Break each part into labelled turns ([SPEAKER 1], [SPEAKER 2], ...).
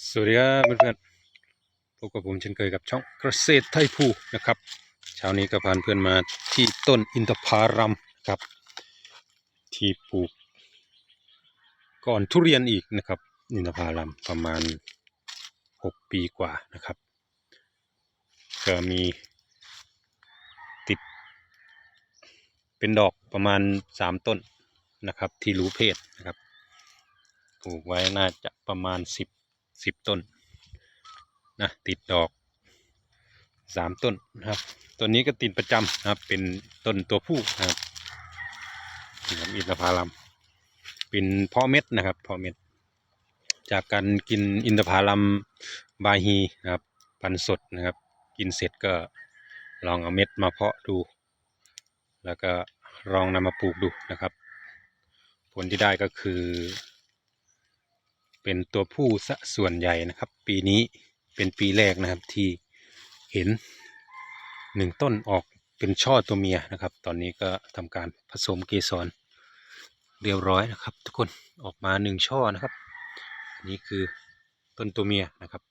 [SPEAKER 1] สวัสดีครับเพื่อนๆพบกับผมเช่นเคยกับช่องเกษตรไทยภูนะครับเช้านี้ก็พาเพื่อนมาที่ต้นอินทผลัมครับ ที่ปลูก ก่อนทุเรียนอีกนะครับ อินทผลัมประมาณหกปีกว่านะครับ ก็มี ติด เป็นดอกประมาณสามต้นนะครับ ที่รู้เพศนะครับปลูกไว้น่าจะประมาณสิบ สิบต้นนะติดดอกสามต้นนะครับต้นนี้ก็ติดประจำนะครับ เป็นต้นตัวผู้นะครับนี่ครับอินทผลัมเป็นเพาะเม็ดนะครับเพาะเม็ด จากการกินอินทผลัมบาฮีนะครับพันสดนะครับ กินเสร็จก็ลองเอาเม็ดมาเพาะดู แล้วก็ลองนำมาปลูกดูนะครับ ผลที่ได้ก็คือ เป็นตัวผู้ซะส่วนใหญ่นะครับ ปีนี้เป็นปีแรกนะครับที่เห็นหนึ่งต้นออกเป็นช่อตัวเมียนะครับ ตอนนี้ก็ทำการผสมเกสรเรียบร้อยนะครับ ทุกคนออกมาหนึ่งช่อนะครับอันนี้คือต้นตัวเมียนะครับ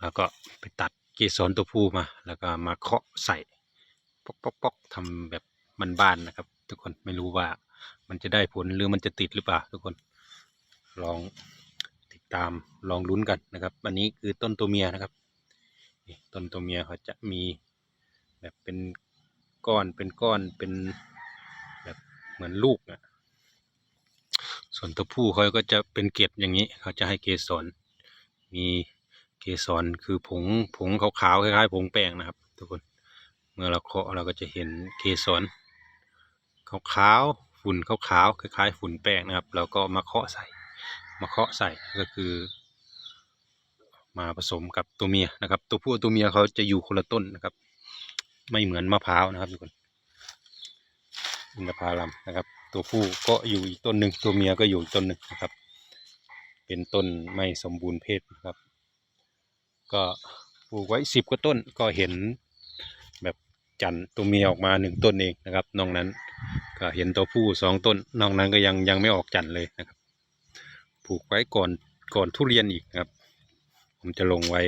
[SPEAKER 1] แล้วก็ไปตัดเกสรตัวผู้มา แล้วก็มาเคาะใส่ปอกปอกปอกทำแบบมันบ้านๆนะครับ ทุกคนไม่รู้ว่ามันจะได้ผลหรือมันจะติดหรือเปล่าทุกคน ลองติดตามลองลุ้นกันนะครับ อันนี้คือต้นตัวเมียนะครับต้นตัวเมียเขาจะมีแบบเป็นก้อนเป็นก้อนเป็นแบบเหมือนลูกนะส่วนตัวผู้เขาก็จะเป็นเกล็ดอย่างนี้ เขาจะให้เกสรมีเกสรคือผงผงขาวๆคล้ายๆผงแป้งนะครับ ทุกคนเมื่อเราเคาะเราก็จะเห็นเกสรขาวๆฝุ่นขาวๆคล้ายๆฝุ่นแป้งนะครับแล้วก็มาเคาะใส่ มาเคาะใส่ก็คือ มาผสมกับตัวเมียนะครับ ตัวผู้ตัวเมียเขาจะอยู่คนละต้นนะครับ ไม่เหมือนมะพร้าวนะครับทุกคนอินทผลัมนะครับ ตัวผู้ก็อยู่อีกต้นหนึ่งตัวเมียก็อยู่ต้นหนึ่งนะครับ เป็นต้นไม่สมบูรณ์เพศนะครับ ก็ปลูกไว้สิบกว่าต้นก็เห็นแบบจันตัวเมียออกมาหนึ่งต้นเองนะครับนอกนั้นก็เห็นตัวผู้สองต้นนอกนั้นก็ยังยังไม่ออกจันเลยนะครับ ปลูกไว้ก่อนก่อนทุเรียนอีกนะครับ ผมจะลงไว้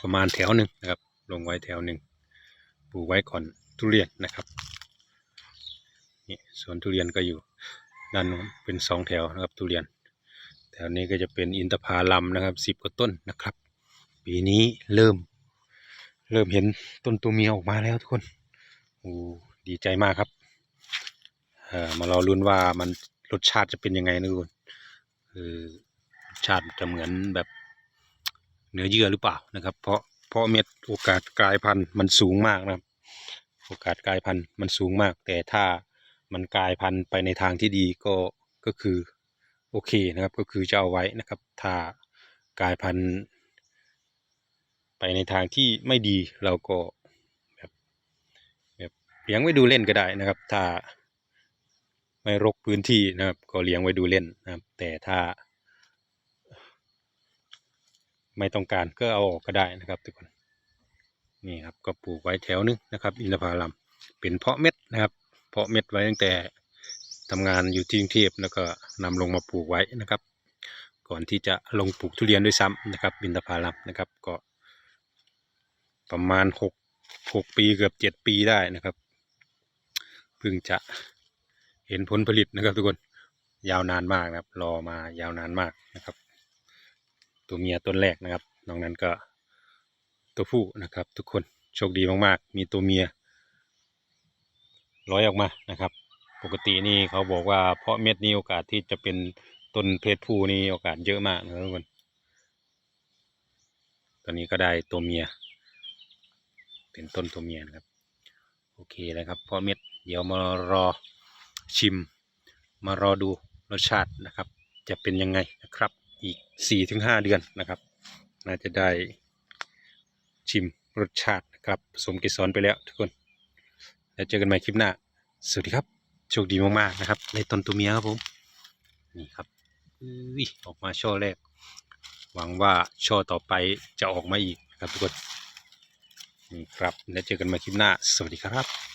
[SPEAKER 1] ประมาณแถวหนึ่งนะครับ ลงไว้แถวหนึ่งปลูกไว้ก่อนทุเรียนนะครับนี่สวนทุเรียนก็อยู่ด้านน้นเป็นสองแถวนะครับทุเรียน แถวนี้ก็จะเป็นอินทผลัมนะครับสิบกว่าต้นนะครับ ปีนี้เริ่ม เริ่มเห็นต้นตัวเมียออกมาแล้วทุกคนโอ้ดีใจมากครับเออมารอลุ้นว่ามันรสชาติจะเป็นยังไงนะทุกคน คือชาติจะเหมือนแบบเนื้อเยื่อหรือเปล่านะครับ เพราะเพราะเม็ดโอกาสกลายพันธุ์มันสูงมากนะครับ โอกาสกลายพันธุ์มันสูงมาก แต่ถ้ามันกลายพันธุ์ไปในทางที่ดีก็ก็คือโอเคนะครับก็คือจะเอาไว้นะครับ ถ้ากลายพันธุ์ไปในทางที่ไม่ดีเราก็แบบแบบเลี้ยงไว้ดูเล่นก็ได้นะครับ ถ้า ไม่รกพื้นที่นะครับ ก็เลี้ยงไว้ดูเล่นนะครับ แต่ถ้า ไม่ต้องการก็เอาออกก็ได้นะครับทุกคนนี่ครับก็ปลูกไว้แถวนึงนะครับ อินทผลัมเป็นเพาะเม็ดนะครับ เพาะเม็ดไว้ตั้งแต่ทำงานอยู่ที่กรุงเทพแล้วก็นำลงมาปลูกไว้นะครับ ก่อนที่จะลงปลูกทุเรียนด้วยซ้ำนะครับ อินทผลัมนะครับก็ประมาณหกหกปีเกือบเจ็ดปีได้นะครับ เพิ่งจะ เห็นผลผลิตนะครับทุกคนยาวนานมากนะครับ รอมายาวนานมากนะครับ ตัวเมียต้นแรกนะครับนอกนั้นก็ตัวผู้นะครับ ทุกคนโชคดีมากๆ มีตัวเมียร้อยออกมานะครับ ปกตินี่เขาบอกว่าเพราะเม็ดนี้โอกาสที่จะเป็นต้นเพศผู้นี่โอกาสเยอะมากนะครับทุกคนตอนนี้ก็ได้ตัวเมีย เป็นต้นตัวเมียนะครับ โอเคเลยครับเพราะเม็ดเดี๋ยวมารอ ชิม มารอดูรสชาตินะครับ จะเป็นยังไงนะครับ อีกสี่ถึงห้าเดือนนะครับ น่าจะได้ชิมรสชาตินะครับผสมเกสรไปแล้วทุกคน แล้วเจอกันใหม่คลิปหน้า สวัสดีครับ โชคดีมากๆนะครับ ในต้นตัวเมียครับผม นี่ครับอุ้ยออกมาช่อแรก หวังว่าช่อต่อไปจะออกมาอีกนะครับทุกคน นี่ครับ แล้วเจอกันใหม่คลิปหน้า สวัสดีครับ